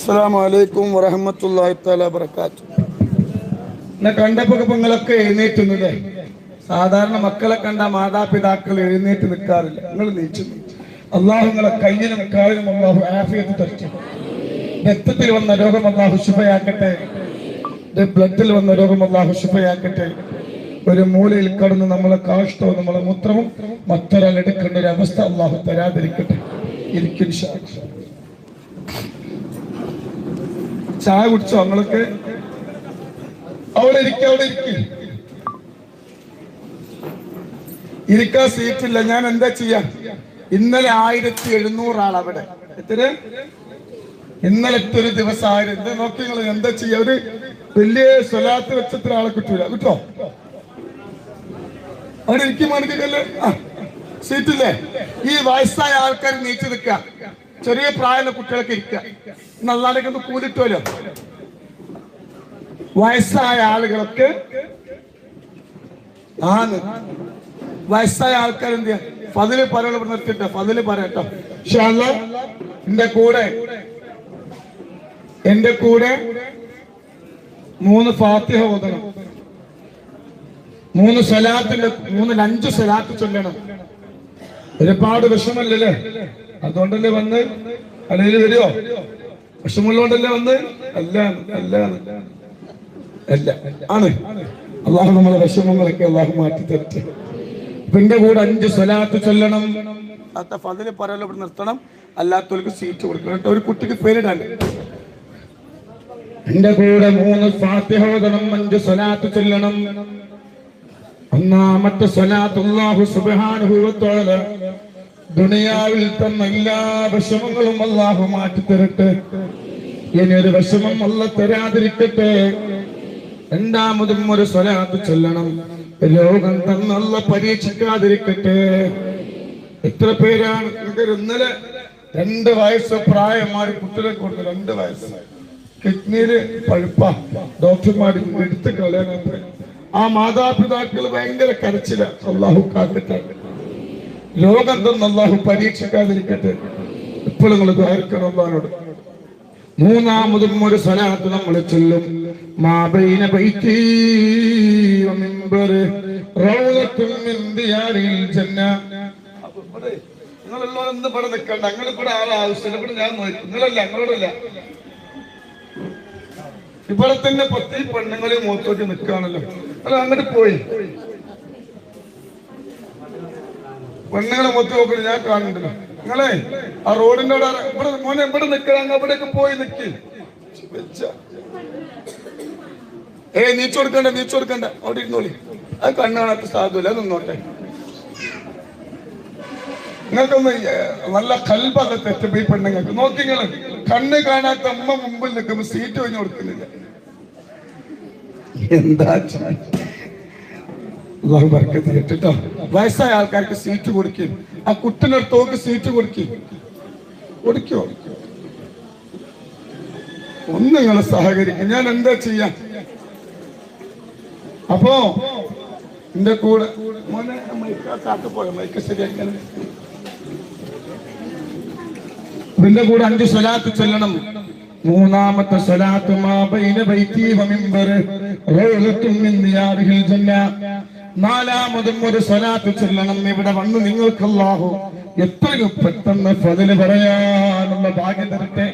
അസ്സാം വലൈക്കും വറഹമത്തല്ലാഹി തആല വബറകാത്തു എന്നെ കണ്ടപ്പോ നിങ്ങളൊക്കെ എഴുന്നേറ്റുന്നത് സാധാരണ മക്കളെ കണ്ട മാതാപിതാക്കൾ എഴുന്നേറ്റ് നിൽക്കാറില്ല. നിങ്ങൾ നീച്ചു. അള്ളാഹു നിങ്ങളെ കാലിലും അള്ളാഹു ആഫിയത്ത് തരട്ടെ. രക്തത്തിൽ വന്ന രോഗം അള്ളാഹു ശുഭയാക്കട്ടെ. ബ്ലഡിൽ വന്ന രോഗം അള്ളാഹു ശുഭയാക്കട്ടെ. ഒരു മൂലയിൽ കടന്ന് നമ്മളെ കാഷ്ടവും നമ്മളെ മൂത്രവും മറ്റൊരാൾ എടുക്കേണ്ട ഒരു അവസ്ഥ അള്ളാഹു തരാതിരിക്കട്ടെ. ഇരിക്കും ഇൻഷാ അല്ലാ. ചായ കുടിച്ചോ അങ്ങളൊക്കെ അവിടെ ഇരിക്ക അവിടെ ഇരിക്ക. ഇരിക്കാൻ സീറ്റില്ല. ഞാൻ എന്താ ചെയ്യാ? ഇന്നലെ ആയിരത്തി എഴുന്നൂറ് ആൾ അവിടെ. എത്ര ഇന്നലത്തെ ഒരു ദിവസം ആയിരം. എന്താ നോക്കി നിങ്ങൾ എന്താ ചെയ്യാ? ഒരു വലിയ സ്വലാത്ത് വെച്ചത്ര ആളെ കിട്ടൂല. കിട്ടോ? അവിടെ ഇരിക്കും മാണിക്കല്ലേ സീറ്റില്ലേ? ഈ വയസ്സായ ആൾക്കാർ നീച്ചു നിൽക്കുക. ചെറിയ പ്രായമുള്ള കുട്ടികളൊക്കെ ഇരിക്കുക. നല്ലാടൊക്കെ ഒന്ന് കൂടിട്ടുമല്ലോ വയസ്സായ ആളുകളൊക്കെ ആണ്. വയസ്സായ ആൾക്കാർ എന്ത് ചെയ്യാ? ഫതിൽ ഇവിടെ നിർത്തിട്ടോ ഫതിൽ പറയട്ടോ. പക്ഷെ എന്റെ കൂടെ എന്റെ കൂടെ മൂന്ന് ഫാത്തിഹ ഓതണം. മൂന്ന് സലാത്തിന്റെ മൂന്നിൽ അഞ്ച് സലാത്ത് ചൊല്ലണം. ഒരുപാട് വിഷമല്ലല്ലേ അതുകൊണ്ടല്ലേ വന്ന്? അല്ലെങ്കിൽ വരുമോ വിഷമുള്ളതുകൊണ്ടല്ലേ വന്ന്? അല്ല അല്ല. അല്ല. ആണ്. അള്ളാഹു നമ്മളെ വിഷമങ്ങളൊക്കെ അള്ളാഹു മാറ്റി തരട്ടെ. പിന്നെ കൂടെ അഞ്ച് സ്വലാത്ത് ചൊല്ലണം. ഫതിൽ പറയാലോ ഇവിടെ നിർത്തണം. അല്ലാത്തവർക്ക് സീറ്റ് കൊടുക്കണം. ഒരു കുട്ടിക്ക് പേരിടാൻ. എന്റെ കൂടെ മൂന്ന് ഫാത്തിഹോദനം അഞ്ച് സ്വലാത്ത് ചൊല്ലണം. ഒന്നാമത്തെ സ്വലാത്ത് അള്ളാഹു തആല ദുനിയാവിൽ തന്ന എല്ലാ വിഷമങ്ങളും അള്ളാഹു മാറ്റി തരട്ടെ ഇനി ഒരു വിഷമം അല്ല തരാതിരിക്കട്ടെ. രണ്ടാമതും ഒരു സ്വലാത്ത് ചൊല്ലണം. രോഗം തന്നല്ല പരീക്ഷിക്കാതിരിക്കട്ടെ. എത്ര പേരാണ് ഇന്നലെ രണ്ട് വയസ്സ് പ്രായമായ കുട്ടികളെ കൊടുത്തു രണ്ട് വയസ്സ്. കിഡ്നിയിൽ പഴുപ്പ. ഡോക്ടർമാർ എടുത്ത് കളയാൻ ആ മാതാപിതാക്കൾ ഭയങ്കര കരച്ചില. അള്ളാഹു കാക്കട്ടെ രോഗം തന്ന അള്ളാഹു പരീക്ഷിക്കാതിരിക്കട്ടെ. ഇപ്പോൾ നിങ്ങൾ ദ്വാരക്കണം അള്ളഹാനോട് മൂന്നാമതും ഒരു സ്വലാത്ത് നമ്മൾ ചൊല്ലും. മാബൈന ബൈത്തി ജന്ന. ഇവിടെ നിൽക്കണ്ട. ഞാൻ ഇവിടെ തന്നെ പത്തി പെണ്ണുങ്ങളെ മൂത്തോട്ട് നിൽക്കുകയാണല്ലോ. അല്ല അങ്ങോട്ട് പോയി. പെണ്ണുങ്ങളെ മൊത്തം നോക്കുന്നത് ഞാൻ കാണുന്നുണ്ടല്ലോ. നിങ്ങളെ ആ റോഡിന്റെ അവിടെ ഇവിടെ മോനെ ഇവിടെ നിൽക്കണം അവിടേക്ക് പോയി നിൽക്കി ഏ നീച്ചു കൊടുക്കണ്ട നീച്ചു കൊടുക്കണ്ട. അവിടെ ഇരുന്നോളി. അത് കണ്ണാണത്ത് സാധുല്ല നിന്നോട്ടെ. നിങ്ങൾക്കൊന്ന് നല്ല കൽബല്ല തെറ്റപ്പ് ഈ പെണ്ണുങ്ങൾക്ക്. നോക്കി നിങ്ങൾ കണ്ണ് കാണാത്ത അമ്മ മുമ്പിൽ നിൽക്കുമ്പോ സീറ്റ് ഒഴിഞ്ഞു കൊടുക്കുന്നില്ല. എന്താ? അള്ളാഹു ബർക്കത്ത് കേട്ടോ വയസ്സായ ആൾക്കാർക്ക് സീറ്റ് കൊടുക്കും. ആ കുട്ടിനടുത്തോക്ക് സീറ്റ് കൊടുക്കും. കൊടുക്കോ? ഒന്ന് നിങ്ങൾ സഹകരിക്കും. ഞാൻ എന്താ ചെയ്യാ? അപ്പോ എന്റെ കൂടെ മോനെ ഇതിന്റെ കൂടെ അഞ്ച് സ്വലാത്ത് ചെല്ലണം. മൂന്നാമത്തെ സ്വലാത്ത് മാ ബൈന ബൈത്തി വ മിമ്പറ് റൗളത്തും മിൻ ദിയാറിഹിൽ ജന്ന. നാലാമതും ഒരു സ്വലാത്ത് ചൊല്ലണം ഇവിടെ വന്ന് നിങ്ങൾക്ക് അല്ലാഹു എത്രയും പെട്ടെന്ന് ഫതില് പറയാനുള്ള ഭാഗ്യം തരട്ടെ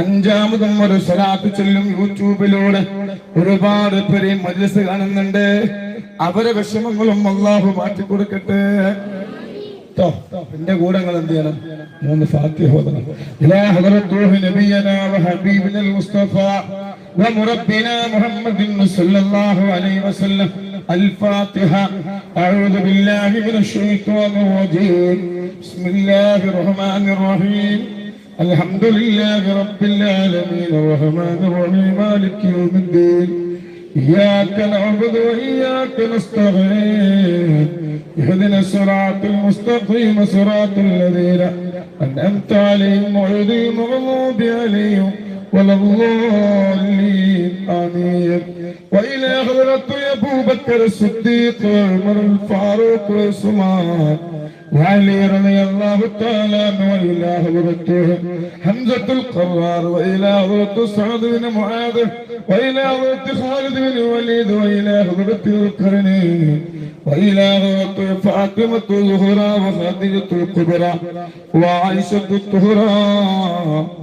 അഞ്ചാമതും ഒരു സ്വലാത്ത് ചൊല്ലും യൂട്യൂബിലൂടെ ഒരുപാട് പേര് ഈ മജ്ലിസ് കാണുന്നുണ്ട് അവരെ വിഷമങ്ങളും അള്ളാഹു മാറ്റി കൊടുക്കട്ടെ ട്ടോ. എന്റെ കൂടെ നിങ്ങൾ എന്ത് ചെയ്യണം മൂന്ന് ഫാത്തിഹ ഓതണം ഇലാ ഹദറത്ത് റൂഹി നബിയനാ വഹബീബിന المصطفى ومربنا محمد صلى الله عليه وسلم الفاتحة. أعوذ بالله من الشيطان الرجيم. بسم الله الرحمن الرحيم. الحمد لله رب العالمين. الرحمن الرحيم. مالك يوم الدين. إياك نعبد وإياك نستعين. اهدنا الصراط المستقيم. صراط الذين أنعمت عليهم غير المغضوب عليهم ولا آمين. وإلى حضرة أبو بكر الصديق وعمر الفاروق وعثمان وعلي رضي الله تعالى عنه وإلى حضرته حمزة القرار وإلى حضرة سعد بن معاذ وإلى حضرة خالد بن الوليد وإلى حضرة القرنين وإلى حضرة فاطمة الزهراء وخديجة الكبرى وعائشة الطهرى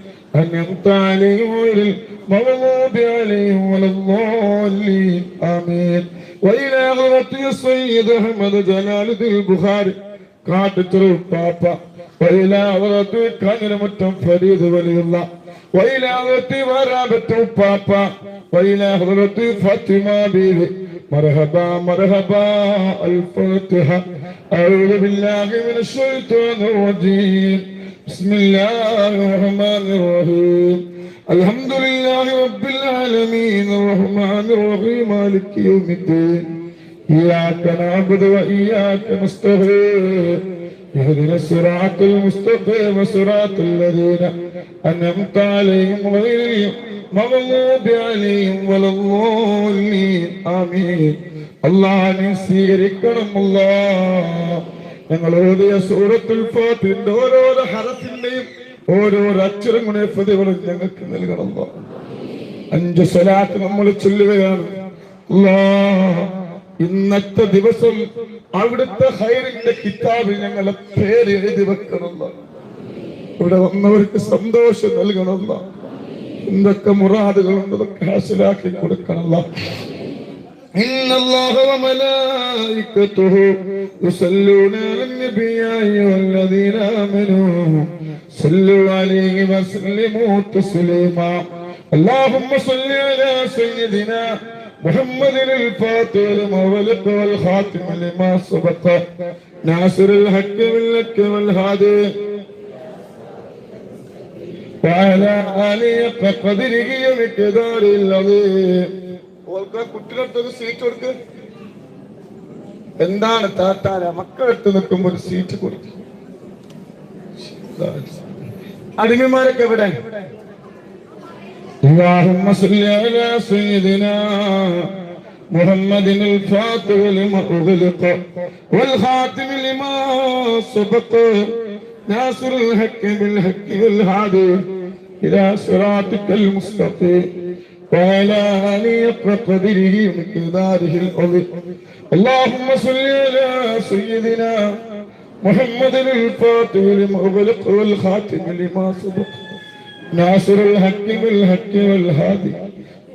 أنعمت عليهم غير المغضوب عليهم ولا الضالين آمين وإلى غرة السيد أحمد جلال الدين البخاري കാട്ടുചെറു പാപ്പ വൈലാവറത്ത് കാഞ്ഞിരമുറ്റം ഫരീദ് വലിയുള്ള വൈലാവത്ത് വരാപത്ത് പാപ്പ വൈലാഹറത്ത് ഫാത്തിമ ബീവി مرحبا مرحبا الفاتحة. أعوذ بالله من الشيطان الرجيم. بسم الله الرحمن الرحيم. الحمد لله رب العالمين. الرحمن الرحيم مالك يوم الدين. إياك نعبد وإياك نستغيث اهدنا الصراط المستقيم صراط الذين أنعمت عليهم غير المغضوب عليهم ولا الضالين آمين الله നീ സ്വീകരിക്കണം അല്ലാ ഞങ്ങൾ ഓതിയ സൂറത്തുൽ ഫാത്തിന്റെ ഓരോരോ ഹറഫിന്റെയും ഓരോരോ അക്ഷരങ്ങളുടെ പ്രതികളും ഞങ്ങൾക്ക് നൽകണം അല്ലാ. അഞ്ച് സ്വലാത്ത് നമ്മൾ ചൊല്ലുകയാണ് അല്ലാ ഇന്നത്തെ ദിവസം അവിടുത്തെ ഹൈറിന്റെ കിതാബിൽ ഞങ്ങളെ പേര് എഴുതി വെക്കണമല്ല ഇവിടെ വന്നവർക്ക് സന്തോഷം നൽകണമല്ല എന്തൊക്കെ മുറാദുകളുണ്ട് അതൊക്കെ ഹാസിലാക്കി കൊടുക്കണമല്ല إن الله وملائكته يصلون على النبي يا أيها الذين آمنوا صلوا عليه وسلموا تسليما اللهم صل على سيدنا محمد الفاتح لما ولق والخاتم لما سبق ناصر الحق بالحق والهادي وعلى آله قدره ومقدار العظيم ഓൾക്ക് കുട്ടികളടുത്തൊരു സീറ്റ് കൊടുക്ക് എന്താണ് താത്താര മക്കളെടുത്ത് നിൽക്കുമ്പോ ഒരു സീറ്റ് കൊടുക്കും അടിമമാരൊക്കെ എവിടെ اللهم صل على سيدنا محمد الفاتح لما أغلق والخاتم لما سبق. ناصر الحق بالحق والهادي إلى صراطك المستقيم. وعلى آله قدره ومقداره العظيم. اللهم صل على سيدنا محمد الفاتح لما أغلق والخاتم لما سبق. ناصر الحق بالحق والهادي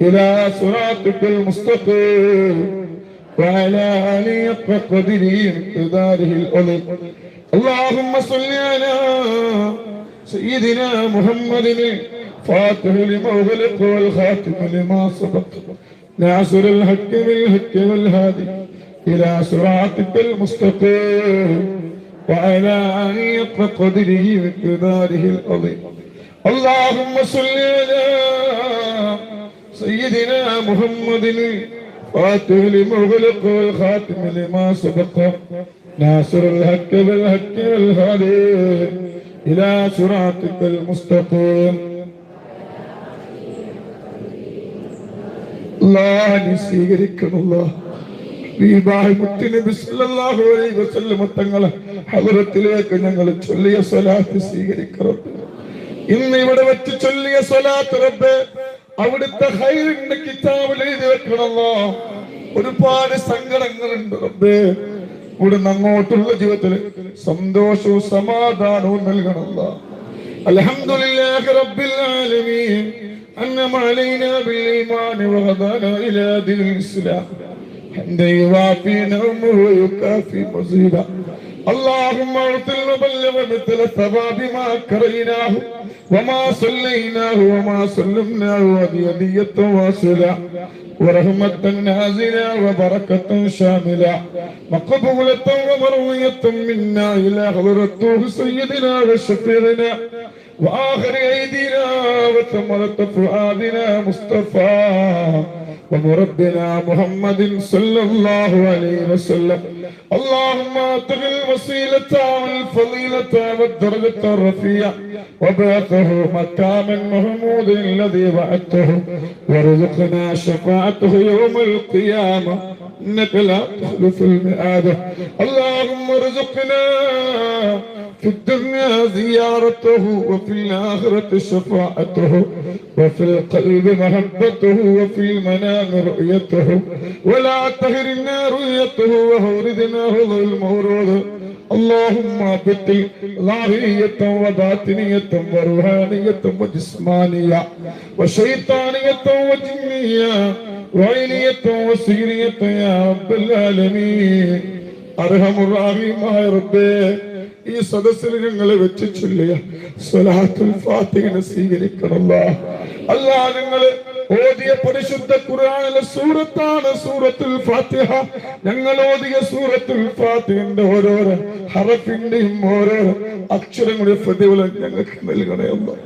إلى صراطك المستقيم وعلى آله قدره ومقداره العظيم. اللهم صل على سيدنا محمد الفاتح لما أغلق والخاتم لما سبق. ناصر الحق بالحق والهادي إلى صراطك المستقيم وعلى آله قدره ومقداره العظيم. اللهم صل على سيدنا محمد الفاتح لما أغلق والخاتم لما سبق ناصر الحق بالحق والهادي إلى صراطك المستقيم الله നീ സ്വീകരിക്കണമല്ലോ മുത്തുനബി സല്ലല്ലാഹു അലൈഹി വസല്ലം തങ്ങളെ ഹദറത്തിലേക്ക് ഞങ്ങൾ ചൊല്ലിയ സ്വലാത്ത് സ്വീകരിക്കണം ഇന്ന് ഇവിടെ വെച്ച് ചൊല്ലിയ സ്വലാത്ത് റബ്ബ് അവിടുത്തെ ഹൈറിന്റെ കിതാബിൽ എഴുതി വെക്കണമല്ലോ ഒരുപാട് സങ്കടങ്ങളുണ്ട് റബ്ബേ ഇവിടുന്ന് അങ്ങോട്ടുള്ള ജീവിതത്തിൽ സന്തോഷവും സമാധാനവും നൽകണമല്ലോ അൽഹംദുലില്ലാഹി റബ്ബിൽ ആലമീൻ أنعم علينا بالإيمان وهدانا إلى دين الإسلام حمدا يوافي نعمه ويكافي مزيدا اللهم اعطي المبلغ مثل ثواب ما كريناه وما صليناه وما سلمناه هدية واصلة ورحمة نازلة وبركة شاملة مقبولة ومروية منا إلى حضرة سيدنا وشفيعنا وآخر أيدينا وثمرة فؤادنا مصطفى ومربنا محمد صلى الله عليه وسلم. اللهم اعطه الوسيلة والفضيلة والدرجة الرفيعة وبعثه مكاما محمود الذي وعدته وارزقنا شفاعته يوم القيامة. إنك لا تخلف المئات اللهم ارزقنا في الدنيا زيارته وفي الآخرة شفاعته وفي القلب محبته وفي المنام رؤيته. ولا تهرنا رؤيته وهوردنا هو المورود. اللهم بطل ظاهرية وباطنية وروحانية وجسمانية وشيطانية وجنية. ഈ സദസ്സിൽ ഞങ്ങളെ വെച്ച് ചൊല്ലിയ അല്ല നിങ്ങൾ ഓതിയ പരിശുദ്ധ ഖുർആനിലെ സൂറത്താണ് സൂറത്തുൽ ഫാത്തിഹ. ഞങ്ങൾ ഓതിയ സൂറത്തുൽ ഫാത്തിഹിന്റെ ഓരോരോ ഹറഫിന്റെയും ഓരോരോ അക്ഷരങ്ങളുടെ പ്രതിഫലം ഞങ്ങൾക്ക് നൽകണമല്ലോ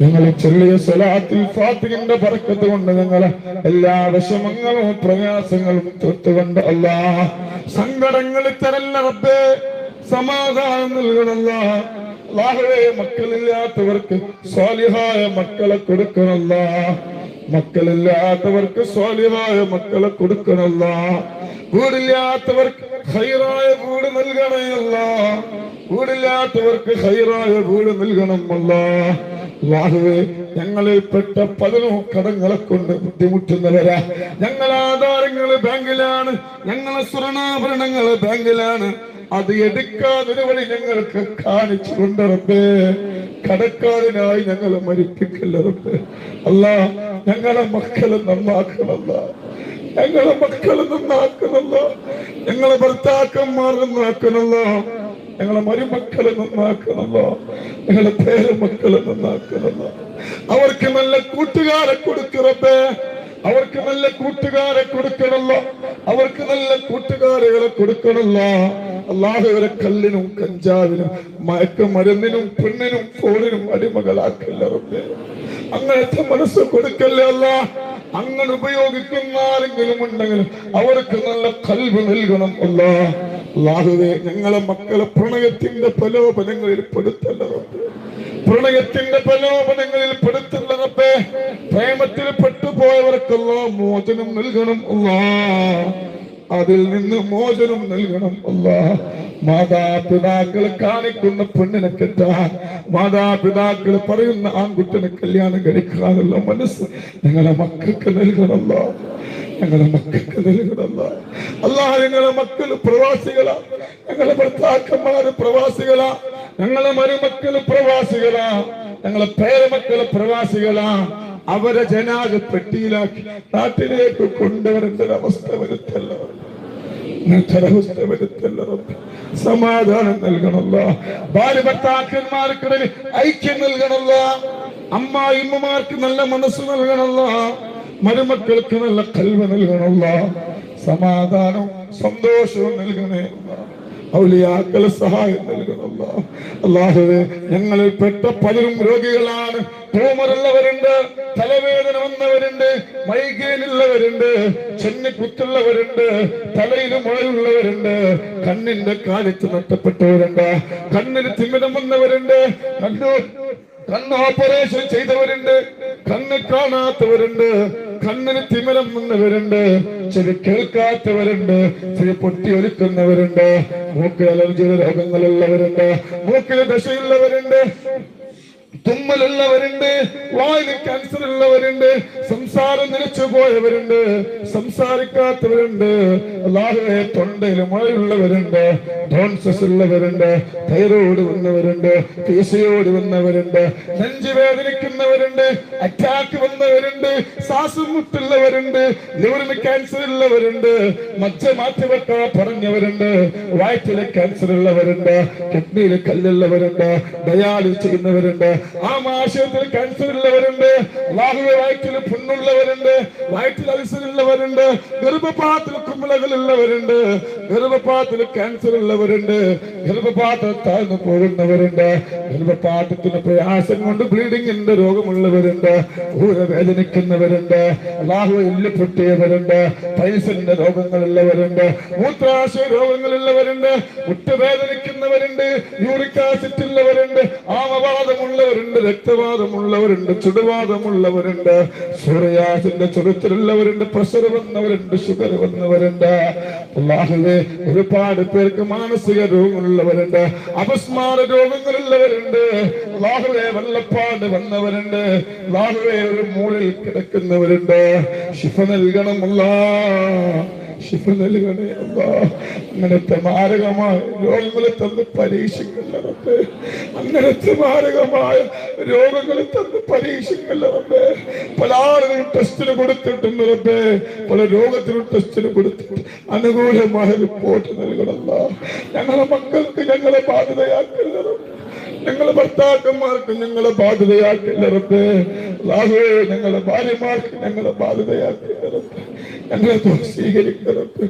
ഞങ്ങൾ ചൊല്ലിയ സ്വലാത്തിൽ ഫാത്തിഹിന്റെ പറക്കത്ത് കൊണ്ട് നിങ്ങൾ എല്ലാ വിഷമങ്ങളും പ്രയാസങ്ങളും തൊട്ടുകൊണ്ട് അല്ല. സങ്കടങ്ങൾ തരല്ല റബ്ബേ. സമാധാനം നൽകണല്ല. അല്ലാഹുവേ മക്കളില്ലാത്തവർക്ക് സ്വാലിഹായ മക്കളെ കൊടുക്കണല്ല. മക്കളില്ലാത്തവർക്ക് സ്വാലിഹായ മക്കളെ കൊടുക്കണല്ല. വീടില്ലാത്തവർക്ക് ഹൈറായ വീട് നൽകണമല്ല. വീടില്ലാത്തവർക്ക് ഹൈറായ വീട് നൽകണമല്ല. അല്ലാഹുവേ ഞങ്ങളിൽപ്പെട്ട പതിനോ കടങ്ങളെ കൊണ്ട് ബുദ്ധിമുട്ടുന്നവരാ. ഞങ്ങൾ ആധാരങ്ങൾ ബാങ്കിലാണ് ഞങ്ങളെ സ്വർണാഭരണങ്ങൾ ബാങ്കിലാണ്. അത് എടുക്കാതൊരു വഴി ഞങ്ങൾക്ക് കാണിച്ചു കൊണ്ടിറപ്പേ കടക്കാരനായി ഞങ്ങളെ മരിപ്പിക്കല്ലറപ്പേ അല്ല ഞങ്ങളെ മക്കളെ നന്നാക്കണല്ല ഞങ്ങളെ മക്കളെ നന്നാക്കണല്ല ഞങ്ങളെ ഭർത്താക്കന്മാർ നന്നാക്കണല്ല ഞങ്ങളെ മരുമക്കളെ നന്നാക്കണല്ലോ ഞങ്ങളെ പേരമക്കളെ നന്നാക്കണല്ലോ അവർക്ക് നല്ല കൂട്ടുകാരെ കൊടുക്കറപ്പേ അവർക്ക് നല്ല കൂട്ടുകാരെ കൊടുക്കണല്ലോ അവർക്ക് നല്ല കൂട്ടുകാരുകളെ കൊടുക്കണല്ലോ അള്ളാഹുവരെ കല്ലിനും കഞ്ചാവിനും മയക്ക മരുന്നിനും പെണ്ണിനും ഫോണിനും അടിമകളാക്കല്ല അങ്ങനത്തെ മനസ്സ് കൊടുക്കല്ലേ അല്ല. അങ്ങനെ ഉപയോഗിക്കുന്ന ആരെങ്കിലും ഉണ്ടെങ്കിൽ അവർക്ക് നല്ല കൽവ് നൽകണം അല്ല. അള്ളാഹുവേ ഞങ്ങളെ മക്കളെ പ്രണയത്തിന്റെ പ്രലോഭനങ്ങളിൽ പെടുത്തല്ല പ്രണയത്തിന്റെ പ്രലോഭനങ്ങളിൽ പെടുത്തുന്ന പ്രേമത്തിൽ പെട്ടുപോയവർക്കല്ല മോചനം നൽകണം അല്ലാ അതിൽ നിന്ന് മോചനം നൽകണം അല്ലാ മാതാപിതാക്കൾ കാണിക്കുന്ന പെണ്ണിനെ കെട്ടാൻ മാതാപിതാക്കൾ പറയുന്ന ആൺകുട്ടിനെ കല്യാണം കഴിക്കാനുള്ള മനസ്സ് നിങ്ങളെ മക്കൾക്ക് നൽകണമല്ല ഞങ്ങളെ മക്കൾക്ക് നൽകണമല്ല പ്രവാസികളാ. ഞങ്ങളെ ഭർത്താക്കന്മാര് പ്രവാസികളാ. ഞങ്ങളെ മരുമക്കൾ പ്രവാസികളാ. ഞങ്ങളെ പേരമക്കൾ പ്രവാസികളാ. അവരെ ജനാജ പെട്ടിയിലാക്കി നാട്ടിലേക്ക് കൊണ്ടുവരേണ്ട അവസ്ഥ വരുത്തല്ലോ. സമാധാനം നൽകണല്ല ഭാര്യ ഭർത്താക്കന്മാർക്കിടയിൽ ഐക്യം നൽകണല്ല അമ്മായിമ്മമാർക്ക് നല്ല മനസ്സ് നൽകണല്ല മരുമക്കൾക്ക് നല്ല കൽവ് നൽകണമല്ല. സമാധാനവും സന്തോഷവും നൽകണേ. ഔലിയാക്കളെ സഹായം നൽകണമല്ല. അള്ളാഹുവെ ഞങ്ങളിൽ പെട്ട പലരും രോഗികളാണ്. ട്യൂമറുള്ളവരുണ്ട് തലവേദന വന്നവരുണ്ട് മൈഗേനുള്ളവരുണ്ട് ഉള്ളവരുണ്ട് ചെന്നിക്കുത്തുള്ളവരുണ്ട് തലയിൽ മുഴയുള്ളവരുണ്ട് കണ്ണിന്റെ കാലത്ത് നഷ്ടപ്പെട്ടവരുണ്ട് കണ്ണിന് തിമിരം വന്നവരുണ്ട് കണ്ണു കണ്ണ് ഓപ്പറേഷൻ ചെയ്തവരുണ്ട് കണ്ണ് കാണാത്തവരുണ്ട് കണ്ണിന് തിമിരം വന്നവരുണ്ട് ചെവി കേൾക്കാത്തവരുണ്ട് ചെവി പൊട്ടി ഒലിക്കുന്നവരുണ്ട് മൂക്കിൽ അലർജിയുടെ രോഗങ്ങളുള്ളവരുണ്ട് മൂക്കിൽ ദശയുള്ളവരുണ്ട്. തുമ്മലുള്ളവരുണ്ട് വായിൽ ക്യാൻസർ ഉള്ളവരുണ്ട് സംസാരം നിലച്ചു പോയവരുണ്ട് സംസാരിക്കാത്തവരുണ്ട് അല്ലാതെ തൊണ്ടയിൽ മഴയുള്ളവരുണ്ട് ഡോൺസസ് ഉള്ളവരുണ്ട് തൈറോയ്ഡ് വന്നവരുണ്ട് പീസയോട് വന്നവരുണ്ട് നെഞ്ചു വേദനിക്കുന്നവരുണ്ട് അറ്റാക്ക് വന്നവരുണ്ട് ശ്വാസം മുട്ടുള്ളവരുണ്ട് ലിവറിന് ക്യാൻസർ ഉള്ളവരുണ്ട് മജ്ജ മാറ്റിവെക്കാൻ പറഞ്ഞവരുണ്ട് വയറ്റിലെ ക്യാൻസർ ഉള്ളവരുണ്ട് കിഡ്നിയിൽ കല്ലുള്ളവരുണ്ട് ഡയാലിസ് ചെയ്യുന്നവരുണ്ട് ആമാശയത്തിൽ ക്യാൻസർ ഉള്ളവരുണ്ട് അള്ളാഹുവെ വയറ്റിൽ പുണ്ണുള്ളവരുണ്ട് വയറ്റിൽ അൽസർ ഉള്ളവരുണ്ട് ഗർഭപാത്രത്തിൽ കുമ്പളകൾ ഉള്ളവരുണ്ട് ഗർഭപാത്രത്തിൽ ക്യാൻസർ ഉള്ളവരുണ്ട് ഗർഭപാത്രം താഴ്ന്നു പോകുന്നവരുണ്ട് ഗർഭപാത്രത്തിന് പ്രയാസം കൊണ്ട് ബ്ലീഡിങ്ങിന്റെ രോഗമുള്ളവരുണ്ട് ഊരവേദനിക്കുന്നവരുണ്ട് അള്ളാഹു എല്ല് പൊട്ടിയവരുണ്ട് പൈസന്റെ രോഗങ്ങളുള്ളവരുണ്ട് മൂത്രാശയ രോഗങ്ങളുള്ളവരുണ്ട് മുട്ടുവേദനിക്കുന്നവരുണ്ട് യൂറിക് ആസിഡ് ഉള്ളവരുണ്ട് ആമവാദമുള്ളവരുണ്ട് രക്തവാദമുള്ളവരുണ്ട് ചുടുവാദമുള്ളവരുണ്ട് സൂര്യാസിന്റെ ചുരുത്തിലുള്ളവരുണ്ട് പ്രഷർ വന്നവരുണ്ട് ഷുഗർ വന്നവരുണ്ട്. ഒരുപാട് പേർക്ക് മാനസിക രോഗങ്ങളുള്ളവരുണ്ട് അപസ്മാര രോഗങ്ങളുള്ളവരുണ്ട്. അള്ളാഹുവേ വെള്ളപ്പാട് വന്നവരുണ്ട്. ലാഹുവേ ഒരു മൂളിൽ കിടക്കുന്നവരുണ്ട്. ശിഫ നൽകണമല്ല. അങ്ങനത്തെ മാരകമായ രോഗങ്ങളെ തന്ന് പരീക്ഷിക്കല്ലേ അങ്ങനത്തെ മാരകമായ രോഗങ്ങളെ തന്ന് പരീക്ഷിക്കല്ലേ പല ആളുകളും ടെസ്റ്റിന് കൊടുത്തിട്ടുണ്ട് റബ്ബേ. പല രോഗത്തിനും ടെസ്റ്റിന് കൊടുത്തിട്ട് അനുകൂലമായ റിപ്പോർട്ട് നൽകണമല്ല ഞങ്ങളെ മക്കൾക്ക് ഞങ്ങളെ ബാധ്യതയാക്കരുത് ഞങ്ങളെ ഭർത്താക്കന്മാർക്ക് ഞങ്ങളെ ബാധ്യതയാക്കരുത് ലാഹേ ഞങ്ങളെ ഭാര്യമാർക്ക് ഞങ്ങളെ ബാധ്യതയാക്കരുത് ഞങ്ങളെ സ്വീകരിക്കരുത്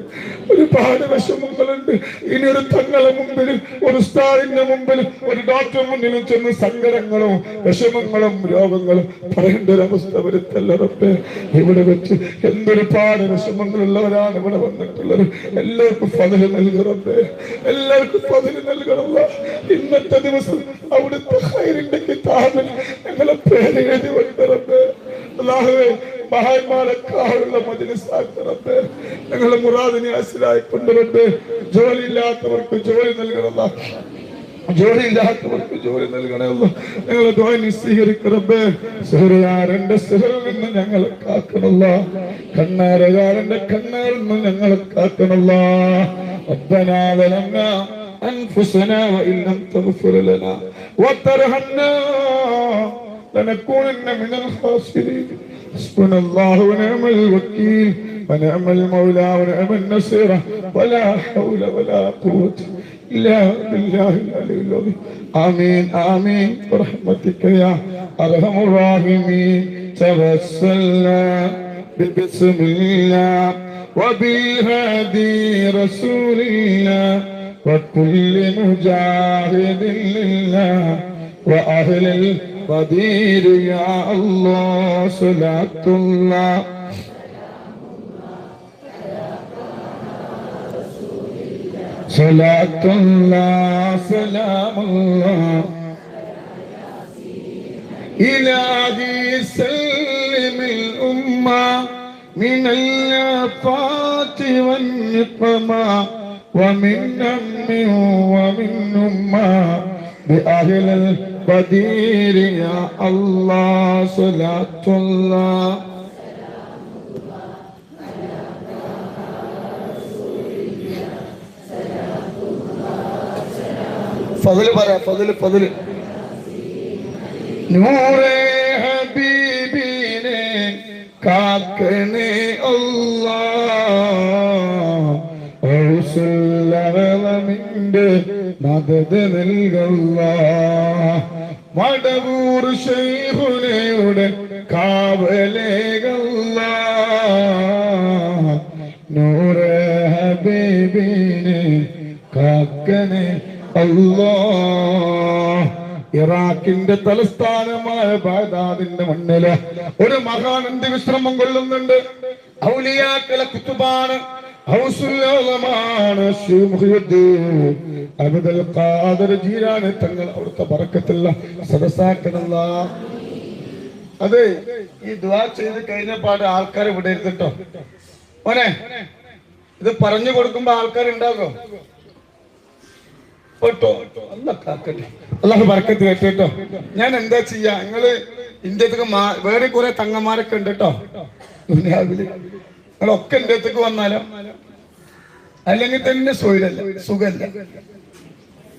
ഒരുപാട് വിഷമങ്ങളുണ്ട്. ഇനി ഒരു തങ്ങളെ മുമ്പിൽ ഒരു സ്റ്റാറിന്റെ മുമ്പിൽ ഒരു ഡോക്ടർ മുന്നിൽ ചെന്ന് സങ്കടങ്ങളും വിഷമങ്ങളും രോഗങ്ങളും പറയേണ്ട ഒരു അവസ്ഥ വരുത്തല്ലറപ്പ് ഇവിടെ വെച്ച് എന്തൊരുപാട് വിഷമങ്ങളുള്ളവരാണ് ഇവിടെ വന്നിട്ടുള്ളത്. എല്ലാവർക്കും പതിന് നൽകറപ്പേ എല്ലാവർക്കും പതിന് നൽകണമല്ല. ഇന്നത്തെ ദിവസം അവിടുത്തെ ഹൈറിന്റെ കിതാബിൽ ഞങ്ങളെ പേര് എഴുതി വെക്കറബ് അല്ലാഹുവേ മഹാന്മാരെക്കാളുള്ള മജിലിസാക്കറബ് ഞങ്ങളെ മുറാദിനെ അസിലായി കൊണ്ടുവരബ് ജോലി ഇല്ലാത്തവർക്ക് ജോലി നൽകണമല്ല ജോലി ഇല്ലാത്തവർക്ക് ജോലി നൽകണമല്ലോ ഞങ്ങളെ ദ്വാനി സ്വീകരിക്കറബേ സുഹൃയാരന്റെ സുഹറിൽ നിന്ന് ഞങ്ങളെ കാക്കണല്ല കണ്ണാരകാരന്റെ കണ്ണാറിൽ നിന്ന് ഞങ്ങളെ കാക്കണല്ല ربنا ظلمنا أنفسنا وإن لم تغفر لنا وترحمنا لنكونن من الخاسرين. حسبنا الله ونعم الوكيل ونعم المولى ونعم النصير. ولا حول ولا قوة إلا بالله العلي العظيم. آمين آمين. برحمتك يا أرحم الراحمين. توسلنا بسم الله وبالهادي رسول الله. وكل مجاهد لله وأهل القدير يا الله صلاة الله. صلاة الله سلام الله. إلهي سلم الأمة من الآفات والنقمة. ومن أمي ومن أمة بأهل البدير يا الله صلاة الله فضل برا فضل فضل نور حبيبي نے کاکنے اللہ അള്ളാഹുസുല്ലമിന്റെ മദത് നൽകല്ല മടവൂർ ശൈഹുനയുടെ കാവലേകല്ല നൂറ ഹബീബിനെ കാക്കനെ അല്ലാ ഇറാഖിന്റെ തലസ്ഥാനമായ ബാഗ്ദാദിന്റെ മണ്ണിൽ ഒരു മഹാനന്ദി വിശ്രമം കൊള്ളുന്നുണ്ട്. ഔലിയാക്കളെ കുത്തുബാണ്. ഔസുല്ലോകമാണ് അബുദൽ ഖാദർ ജീരാണ് തങ്ങൾ അവിടുത്തെ പറക്കത്തുള്ള സദസ്സാക്കണല്ല അതെ ഈ ദ്വാ ചെയ്ത് കഴിഞ്ഞ പാട് ആൾക്കാർ ഇവിടെ ഇരുന്നിട്ടോ? മോനെ ഇത് പറഞ്ഞു കൊടുക്കുമ്പോ ആൾക്കാർ ഉണ്ടാകും? കേട്ടോ അല്ല കാക്കട്ടെ. അള്ളാഹു ബർക്കത്ത് കേട്ടോ ഞാൻ എന്താ ചെയ്യാ? നിങ്ങൾ ഇന്ത്യത്തേക്ക് മാ- വേറെ കുറെ തങ്ങന്മാരൊക്കെ ഉണ്ട് കേട്ടോ ദുനിയാവിൽ. നിങ്ങളൊക്കെ എന്റെ അടുത്തേക്ക് വന്നാലോ? അല്ലെങ്കിൽ തന്നെ സുഖല്ല സുഖല്ല.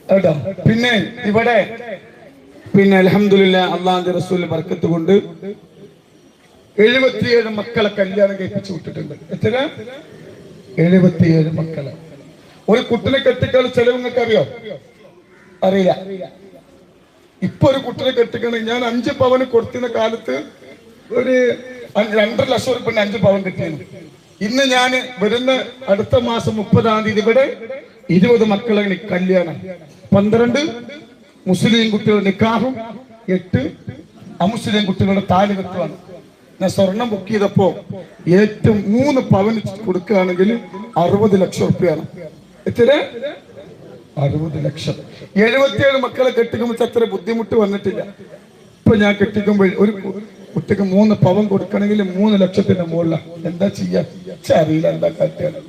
കേട്ടോ? പിന്നെ ഇവിടെ പിന്നെ അലഹമില്ല അള്ളാന്റെ റസൂൽ ബർക്കത്ത് കൊണ്ട് എഴുപത്തിയേഴ് മക്കളെ കല്യാണം കഴിപ്പിച്ചു വിട്ടിട്ടുണ്ട്. എത്ര? എഴുപത്തിയേഴ് മക്കളെ. ഒരു കുട്ടിനെ കെട്ടിക്കാൻ ചെലവ് നിങ്ങൾക്ക് അറിയോ അറിയില്ല. ഇപ്പൊ ഒരു കുട്ടിനെ കെട്ടിക്കണ ഞാൻ അഞ്ച് പവന് കൊടുത്തിരുന്ന കാലത്ത് ഒരു രണ്ടര ലക്ഷം റുപ്യ അഞ്ച് പവൻ കിട്ടിയിരുന്നു. ഇന്ന് ഞാൻ വരുന്ന അടുത്ത മാസം മുപ്പതാം തീയതി ഇവിടെ ഇരുപത് മക്കളെ കല്യാണം. പന്ത്രണ്ട് മുസ്ലിം കുട്ടികളുടെ നിക്കാഹും എട്ട് അമുസ്ലിം കുട്ടികളുടെ താലി വെക്കുവാണ് ഞാൻ സ്വർണം ബുക്ക് ചെയ്തപ്പോ ഏറ്റവും മൂന്ന് പവന് കൊടുക്കുകയാണെങ്കിൽ അറുപത് ലക്ഷം റുപ്യാണ്. എത്ര അറുപത് ലക്ഷം. എഴുപത്തിയേഴ് മക്കളെ കെട്ടിക്കുമ്പോൾ അത്ര ബുദ്ധിമുട്ട് വന്നിട്ടില്ല. ഇപ്പൊ ഞാൻ കെട്ടിക്കുമ്പോൾ ഒരു കുട്ടിക്ക് മൂന്ന് പവൻ കൊടുക്കണമെങ്കിൽ മൂന്ന് ലക്ഷത്തിന്റെ മുകളിലാണ് എന്താ ചെയ്യാ? അറിയില്ല എന്താ കാട്ടിയാണ്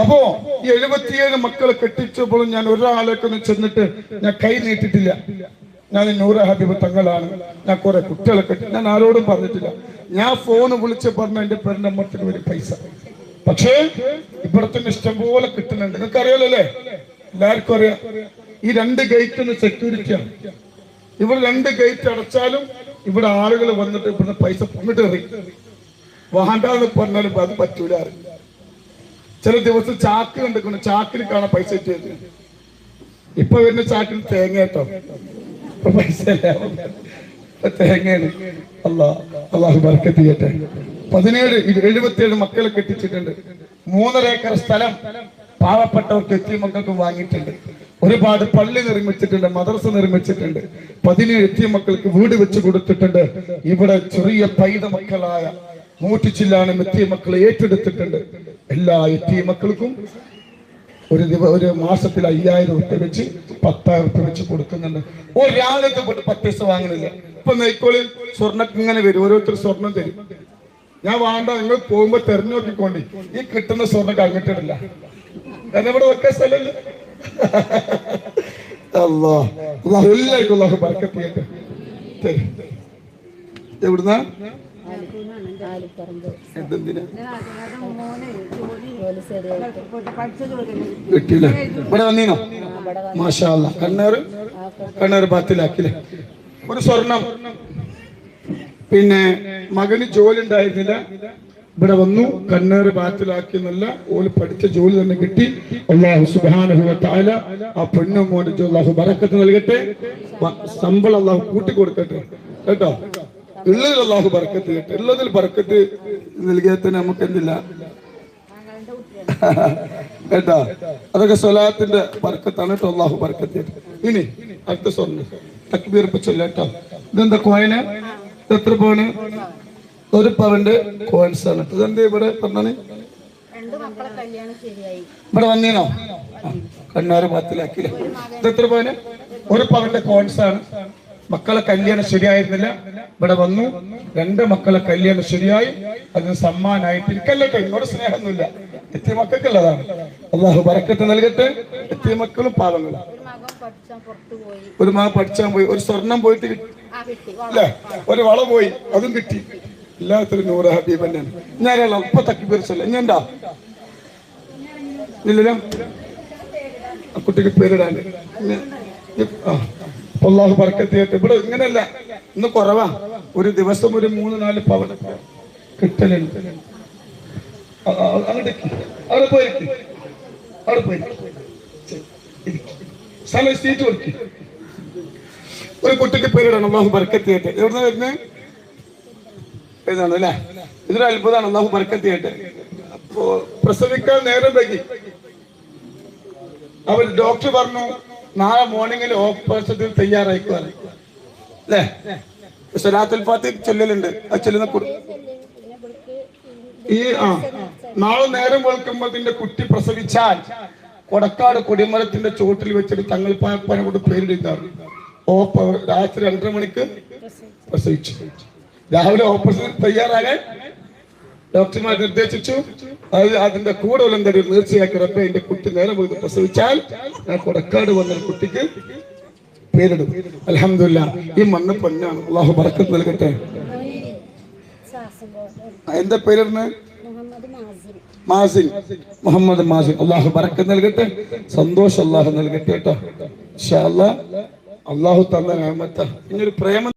അപ്പോ ഈ എഴുപത്തിയേഴ് മക്കളെ കെട്ടിച്ചപ്പോഴും ഞാൻ ഒരാളേക്കൊന്നും ചെന്നിട്ട് ഞാൻ കൈ നീട്ടിട്ടില്ല. ഞാൻ നൂറ ഹബീബ് തങ്ങളാണ്. ഞാൻ കുറെ കുട്ടികളെ കെട്ടി ഞാൻ ആരോടും പറഞ്ഞിട്ടില്ല. ഞാൻ ഫോൺ വിളിച്ച് പറഞ്ഞ എന്റെ പേരിന്റെ ഒരു പൈസ. പക്ഷേ ഇവിടത്തിന് ഇഷ്ടംപോലെ കിട്ടുന്നുണ്ട്. നിങ്ങൾക്ക് അറിയാലോ അല്ലേ? എല്ലാവർക്കും അറിയാം. ഈ രണ്ട് ഗേറ്റിന് സെക്യൂരിറ്റിയാണ് ഇവർ രണ്ട് ഗേറ്റ് അടച്ചാലും ഇവിടെ ആളുകൾ വന്നിട്ട് ഇവിടുന്ന് പൈസ പറഞ്ഞിട്ട് എറി വാണ്ടാന്ന് പറഞ്ഞാലും അത് പറ്റൂല. ചില ദിവസം ചാക്ക് കണ്ടിരിക്കുന്നു. ചാക്കിൽ കാണാൻ പൈസ ഇട്ടത് ഇപ്പൊ വരുന്ന ചാക്കിൽ തേങ്ങ കേട്ടോ. പൈസ തേങ്ങയാണ്. അല്ലാ അള്ളാഹു ബർക്കത്ത് ചെയ്യട്ടെ. പതിനേഴ് എഴുപത്തിയേഴ് മക്കളെ കെട്ടിച്ചിട്ടുണ്ട്. മൂന്നര ഏക്കർ സ്ഥലം പാവപ്പെട്ടവർക്ക് എത്തിയ മക്കൾക്ക് വാങ്ങിയിട്ടുണ്ട്. ഒരുപാട് പള്ളി നിർമ്മിച്ചിട്ടുണ്ട് മദർസ നിർമ്മിച്ചിട്ടുണ്ട് പതിനേഴ് എത്തിയ മക്കൾക്ക് വീട് വെച്ച് കൊടുത്തിട്ടുണ്ട്. ഇവിടെ ചെറിയ പൈത മക്കളായ മൂട്ടിച്ചില്ലാണ് എത്തിയ മക്കളെ ഏറ്റെടുത്തിട്ടുണ്ട്. എല്ലാ എത്തിയ മക്കൾക്കും ഒരു ദിവ ഒരു മാസത്തിൽ അയ്യായിരം ഉറുപ്പ്യ വെച്ച് പത്തായിരം ഉറുപ്പ്യ വെച്ച് കൊടുക്കുന്നുണ്ട്. ഒരാളൊക്കെ കൊണ്ട് പത്ത് പൈസ വാങ്ങുന്നില്ല. ഇപ്പൊ നെയ്ക്കോളിൽ സ്വർണക്ക് ഇങ്ങനെ വരും. ഓരോരുത്തർ സ്വർണം തരും. ഞാൻ വേണ്ട നിങ്ങൾ പോകുമ്പോ തെരഞ്ഞു നോക്കിക്കോണ്ടി. ഈ കിട്ടുന്ന സ്വർണം കഴിഞ്ഞിട്ടില്ല കാരണം ഇവിടെ ഒക്കെ സ്ഥലമില്ല. അല്ലാ എല്ലാവർക്കും ചെയ്യട്ടെ. എവിടുന്നാ? കിട്ടിയില്ല ഇവിടെ വന്നീനോ? കണ്ണേറ്? ബാത്തിലാക്കില്ലേ ഒരു സ്വർണം. പിന്നെ മകന് ജോലി ഉണ്ടായിരുന്നില്ല. ഇവിടെ വന്നു കണ്ണേറ് ബാത്തിലാക്കി എന്നല്ല ഓൽ പഠിച്ച ജോലി തന്നെ കിട്ടി. അള്ളാഹു സുബാന ആ പെണ്ണും മോനെ അള്ളാഹു ബറക്കത്ത് നൽകട്ടെ. ശമ്പളം അള്ളാഹു കൂട്ടി കൊടുക്കട്ടെ കേട്ടോ? ഉള്ളതിൽ അള്ളാഹു ബറക്കത്ത് ചെയ്യട്ടെ ഉള്ളതിൽ ബറക്കത്ത് നൽകിയാൽ തന്നെ നമുക്ക് എന്തില്ല? കേട്ടോ? അതൊക്കെ സ്വലാത്തിന്റെ ബർക്കത്താണ് കേട്ടോ അള്ളാഹു ബർക്കത്ത്. ഇനി അടുത്ത സ്വർണം തക്ബീർ ഇപ്പൊ ഇതെന്താ കോയന്? എത്ര പവന് ഒരു പവന്റെ കോയിൻസ് ആണ്. ഇതെന്താ ഇവിടെ പറഞ്ഞാണ് ശരിയായി. ഇവിടെ വന്നീനോ? കണ്ണാറ് പാത്തിലാക്കില്ലേ ഇത് എത്ര പവന്? ഒരു പവന്റെ കോയിൻസ് ആണ്. മക്കളെ കല്യാണം ശരിയായിരുന്നില്ല. ഇവിടെ വന്നു. രണ്ട് മക്കളെ കല്യാണം ശരിയായി. അതിന് സമ്മാനായിട്ട് എനിക്കല്ല ഇങ്ങോട്ട് സ്നേഹമൊന്നുമില്ല. എത്തിയ മക്കൾക്കുള്ളതാണ്. അള്ളാഹു പറക്കത്ത് നൽകട്ടെ. എത്തിയ മക്കളും പാവങ്ങളും. ഒരു മകൻ പഠിച്ചാൻ പോയി. ഒരു മാ പഠിച്ചാൻ പോയി. ഒരു സ്വർണം പോയിട്ട് കിട്ടി. അല്ലേ? ഒരു വള പോയി. അതും കിട്ടി. എല്ലാത്തിനും നൂറ് ഹബീബ് തന്നെയാണ്. ഞാൻ അല്പ തക്കി പിരിച്ചല്ല ഇനി എന്താ? ഇല്ലല്ലോ കുട്ടിക്ക് പേരിടാൻ. അള്ളാഹു ബർക്കത്ത് ഇവിടെ ഇങ്ങനെയല്ല. ഇന്ന് കുറവാ. ഒരു ദിവസം ഒരു മൂന്ന് നാല് പവൻ കിട്ടലുണ്ട്. അവിടെ പോയി. അവിടെ പോയി. സ്ഥലം സീറ്റ് കൊടുക്കും. ഒരു കുട്ടിക്ക് പേരിടണം അള്ളാഹു ബർക്കത്ത് എവിടെ നിന്ന് വരുന്നത് ഇതാണ് അല്ലേ? ഇതൊരു അത്ഭുതമാണ്. അള്ളാഹു ബർക്കത്ത് ചെയ്യട്ടെ അപ്പോ പ്രസവിക്കാൻ നേരം വൈകി. അവർ ഡോക്ടർ പറഞ്ഞു നാളെ മോർണിംഗിൽ ഓപ്പറേഷത്തിൽ തയ്യാറായിക്കുവാണ് അല്ലേ? സലാത്തുൽ ഫാത്തി ചൊല്ലലുണ്ട്. ആ ചൊല്ലുന്ന ഈ ആ നാളെ നേരം വെളുക്കുമ്പോഴത്തിന്റെ കുട്ടി പ്രസവിച്ചാൽ കൊടക്കാട് കൊടിമരത്തിന്റെ ചോട്ടിൽ വെച്ചിട്ട് തങ്ങൾ പാപ്പാനെ കൊണ്ട് പേരിടുന്നതാണ്. ഓപ്പ രാത്രി രണ്ടര മണിക്ക് പ്രസവിച്ചു. രാവിലെ ഓപ്പറേഷൻ തയ്യാറാകാൻ ഡോക്ടർമാർ നിർദ്ദേശിച്ചു. അത് അതിന്റെ കൂടെ ഉള്ളതൊരു തീർച്ചയാക്കി റബ്ബെ എന്റെ കുട്ടി നേരെ പോയി പ്രസവിച്ചാൽ ഞാൻ കൊടക്കാട് വന്ന കുട്ടിക്ക് പേരിടും. അലഹമില്ല ഈ മണ്ണ് പൊന്നാണ്. അള്ളാഹു ബറക്കത്ത് നൽകട്ടെ. എന്താ പേരിടുന്നത് മാസിൻ. മുഹമ്മദ് മാസിൻ. അള്ളാഹു ബറക്കത്ത് നൽകട്ടെ. സന്തോഷം അള്ളാഹു നൽകട്ടെ കേട്ടോ. അള്ളാഹു തന്ന നിഅമത്ത ഇനിയൊരു പ്രേമം